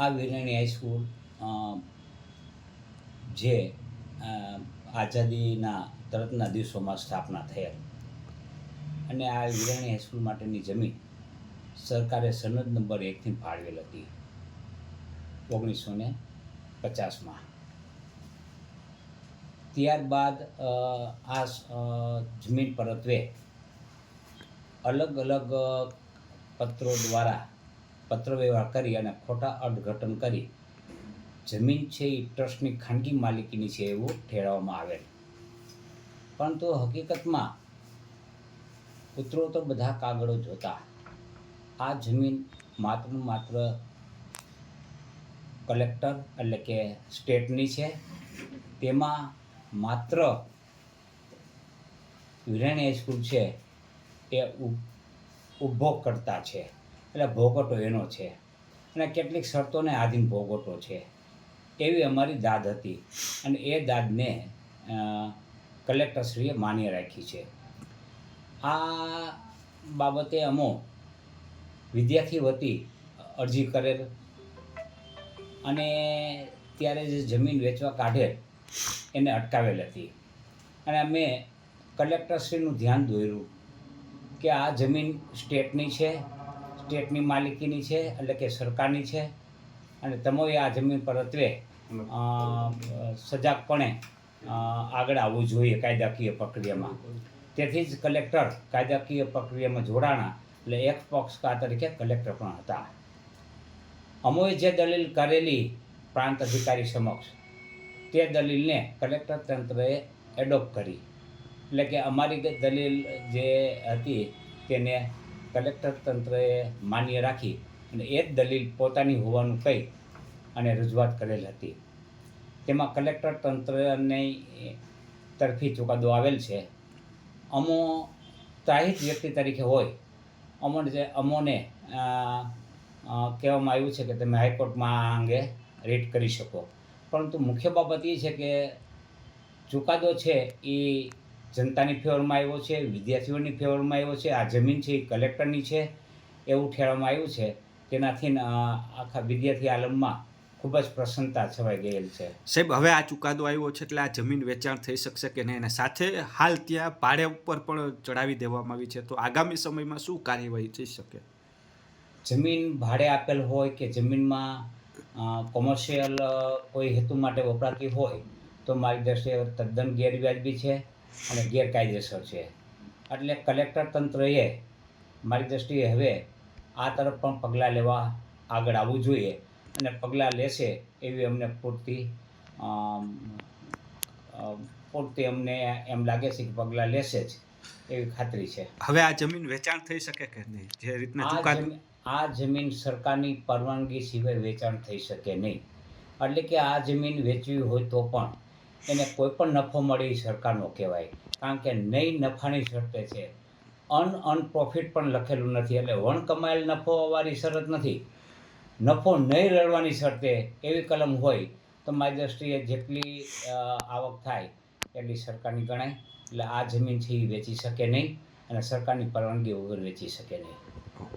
આ વિરાણી હાઈસ્કૂલ જે આઝાદીના તરતના દિવસોમાં સ્થાપના થયેલ. અને આ વિરાણી હાઈસ્કૂલ માટેની જમીન સરકારે સનદ નંબર એકથી ફાળવેલ હતી. ઓગણીસો ને પચાસમાં. ત્યારબાદ આ જમીન પરત્વે અલગ અલગ પત્રો દ્વારા પત્ર વ્યવહાર કરી અને ખોટા અર્થઘટન કરી. જમીન છે એ ટ્રસ્ટની ખાનગી માલિકીની છે એવું ઠેરવવામાં આવેલ પરંતુ હકીકતમાં પુત્રો તો બધા કાગળો જોતા. આ જમીન માત્ર માત્ર કલેક્ટર એટલે કે સ્ટેટની છે. તેમાં માત્ર વિરાણી હાઈસ્કૂલ છે. એ ઉપભોગ કરતા છે. એટલે ભોગટો એનો છે. અને કેટલીક શરતોને આધીન ભોગટો છે. એવી અમારી દાદ હતી. અને એ દાદને કલેક્ટરશ્રીએ માન્ય રાખી છે. આ બાબતે અમો વિદ્યાર્થી વતી અરજી કરેલ. અને ત્યારે જે જમીન વેચવા કાઢેલ એને અટકાવેલ હતી. અને અમે કલેક્ટરશ્રીનું ધ્યાન દોર્યું કે આ જમીન સ્ટેટની છે. સ્ટેટની માલિકીની છે, એટલે કે સરકારની છે. અને તમોએ આ જમીન પરત્વે અત્રે સજાગપણે આગળ આવવું જોઈએ કાયદાકીય પ્રક્રિયામાં. તેથી જ કલેક્ટર કાયદાકીય પ્રક્રિયામાં જોડાણા, એટલે એક પક્ષકાર તરીકે કલેક્ટર પણ હતા. અમોએ જે દલીલ કરેલી પ્રાંત અધિકારી સમક્ષ, તે દલીલને કલેક્ટર તંત્રએ એડોપ્ટ કરી. એટલે કે અમારી દલીલ જે હતી, તેને કલેક્ટર તંત્રએ માન્ય રાખી અને એ જ દલીલ પોતાની હોવાનું કહી અને રજૂઆત કરેલ હતી. તેમાં કલેક્ટર તંત્રની તરફી ચુકાદો આવેલ છે. અમો ત્રાહિત વ્યક્તિ તરીકે હોય. અમોને જે, અમોને કહેવામાં આવ્યું છે કે તમે હાઈકોર્ટમાં આ અંગે રીટ કરી શકો. પરંતુ મુખ્ય બાબત એ છે કે ચુકાદો છે એ જનતાની ફેવરમાં આવ્યો છે વિદ્યાર્થીઓની ફેવરમાં આવ્યો છે આ જમીન છે એ કલેક્ટરની છે એવું ઠેરવામાં આવ્યું છે. તેનાથી આખા વિદ્યાર્થી આલમમાં ખૂબ જ પ્રસન્નતા છવાઈ ગયેલ છે. સાહેબ હવે આ ચુકાદો આવ્યો છે એટલે આ જમીન વેચાણ થઈ શકશે કે નહીં? અને સાથે હાલ ત્યાં ભાડે ઉપર પણ ચડાવી દેવામાં આવી છે. તો આગામી સમયમાં શું કાર્યવાહી થઈ શકે? જમીન ભાડે આપેલ હોય કે જમીનમાં કોમર્શિયલ કોઈ હેતુ માટે વપરાતી હોય તો મારી દ્રષ્ટિએ તદ્દન ગેરવ્યાજબી છે. અને ગેરકાયદેસર છે. એટલે કલેક્ટર તંત્રએ મારી દૃષ્ટિએ હવે આ તરફ પણ પગલાં લેવા આગળ આવવું જોઈએ અને પગલાં લેશે એવી અમને પૂરતી પૂરતી અમને એમ લાગે છે કે પગલાં લેશે જ એવી ખાતરી છે. હવે આ જમીન વેચાણ થઈ શકે કે નહીં? જે રીતના આ જમીન આ જમીન સરકારની પરવાનગી સિવાય વેચાણ થઈ શકે નહીં. એટલે કે આ જમીન વેચવી હોય તો પણ એને કોઈ પણ નફો મળે સરકારનો કહેવાય. કારણ કે નહીં નફાની શરતે છે. અન અનપ્રોફિટ પણ લખેલું નથી. એટલે વણ કમાયેલ નફો વાળી શરત નથી. નફો નહીં રળવાની શરતે એવી કલમ હોય તો મારી દ્રષ્ટિએ જેટલી આવક થાય એટલી સરકારની ગણાય. એટલે આ જમીન છે એ વેચી શકે નહીં અને સરકારની પરવાનગી વગર વેચી શકે નહીં.